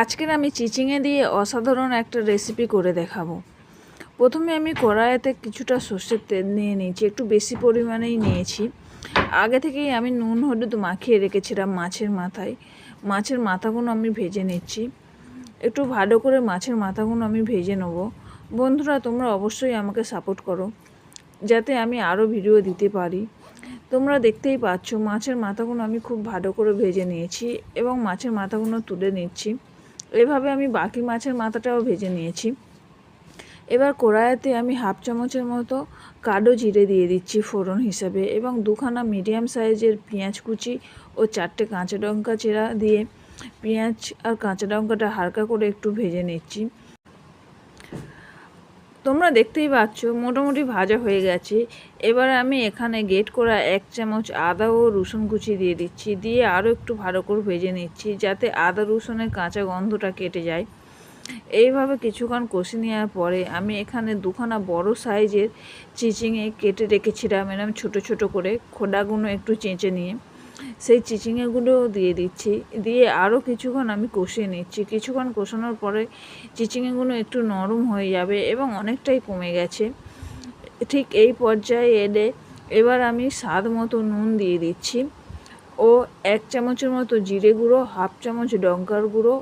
আজকের আমি চিচিঙে দিয়ে অসাধারণ একটা রেসিপি করে দেখাবো। প্রথমে আমি কড়াইতে কিছুটা সর্ষের তেল নিয়ে নিয়েছি, একটু বেশি পরিমাণেই নিয়েছি। আগে থেকেই আমি নুন, হলুদ মাখিয়ে রেখেছিলাম মাছের মাথায়। মাছের মাথাগুলো আমি ভেজে নিচ্ছি। একটু ভালো করে মাছের মাথাগুলো আমি ভেজে নেব। বন্ধুরা, তোমরা অবশ্যই আমাকে সাপোর্ট করো, যাতে আমি আরও ভিডিও দিতে পারি। তোমরা দেখতেই পাচ্ছ, মাছের মাথাগুলো আমি খুব ভালো করে ভেজে নিয়েছি এবং মাছের মাথাগুলো তুলে নিচ্ছি। এভাবে আমি বাকি মাছের মাথাটাও ভেজে নিয়েছি। এবার কড়াইতে আমি হাফ চামচের মতো কালো জিরে দিয়ে দিচ্ছি ফোড়ন হিসাবে এবং দুখানা মিডিয়াম সাইজের পেঁয়াজ কুচি ও চারটে কাঁচা লঙ্কা চেরা দিয়ে পেঁয়াজ আর কাঁচা লঙ্কাটা হালকা করে একটু ভেজে নিচ্ছি। তোমরা দেখতেই পাচ্ছ, মোটামুটি ভাজা হয়ে গেছে। এবার আমি এখানে গেট করা এক চামচ আদা ও রসুন কুচি দিয়ে দিচ্ছি, দিয়ে আরও একটু ভালো করে ভেজে নিচ্ছি, যাতে আদা রসুনের কাঁচা গন্ধটা কেটে যায়। এইভাবে কিছুক্ষণ কষে নেওয়ার পরে আমি এখানে দুখানা বড় সাইজের চিচিংয়ে কেটে রেখেছিলাম এরকম ছোটো ছোটো করে, খোডাগুলো একটু চেঁচে নিয়ে। সেই চিচিঙেগুলোও দিয়ে দিচ্ছি। দিয়ে আরও কিছুক্ষণ আমি কষিয়ে নিচ্ছি। কিছুক্ষণ কষানোর পরে চিচিঙেগুলো একটু নরম হয়ে যাবে এবং অনেকটাই কমে গেছে। ঠিক এই পর্যায়ে এলে এবার আমি স্বাদ মতো নুন দিয়ে দিচ্ছি ও এক চামচের মতো জিরে গুঁড়ো, হাফ চামচ লঙ্কার গুঁড়ো,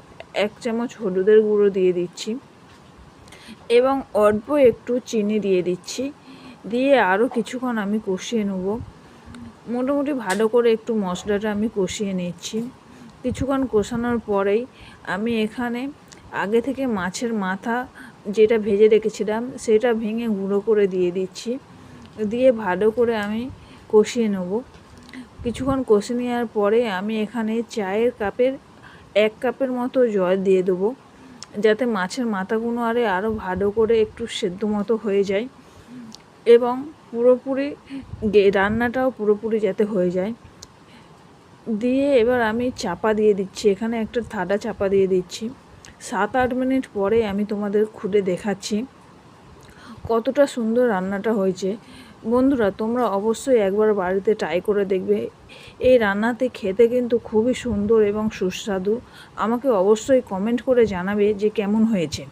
এক চামচ হলুদের গুঁড়ো দিয়ে দিচ্ছি এবং অল্প একটু চিনি দিয়ে দিচ্ছি। দিয়ে আরও কিছুক্ষণ আমি কষিয়ে নেব। মোটামুটি ভালো করে একটু মশলাটা আমি কষিয়ে নিচ্ছি। কিছুক্ষণ কষানোর পরেই আমি এখানে আগে থেকে মাছের মাথা যেটা ভেজে রেখেছিলাম সেটা ভেঙে গুঁড়ো করে দিয়ে দিচ্ছি। দিয়ে ভালো করে আমি কষিয়ে নেব। কিছুক্ষণ কষে নেওয়ার পরে আমি এখানে চায়ের কাপের এক কাপের মতো জল দিয়ে দেবো। যাতে মাছের মাথাগুলো আরে আরও ভালো করে একটু সেদ্ধ মতো হয়ে যায়। এবং পুরোপুরি রান্নাটাও পুরোপুরি যাতে হয়ে যায়। দিয়ে এবার আমি চাপা দিয়ে দিচ্ছি। এখানে একটা থাডা চাপা দিয়ে দিচ্ছি। সাত আট মিনিট পরে আমি তোমাদের খুলে দেখাচ্ছি কতটা সুন্দর রান্নাটা হয়েছে। বন্ধুরা, তোমরা অবশ্যই একবার বাড়িতে ট্রাই করে দেখবে। এই রান্নাতে খেতে কিন্তু খুবই সুন্দর এবং সুস্বাদু। আমাকে অবশ্যই কমেন্ট করে জানাবে যে কেমন হয়েছে।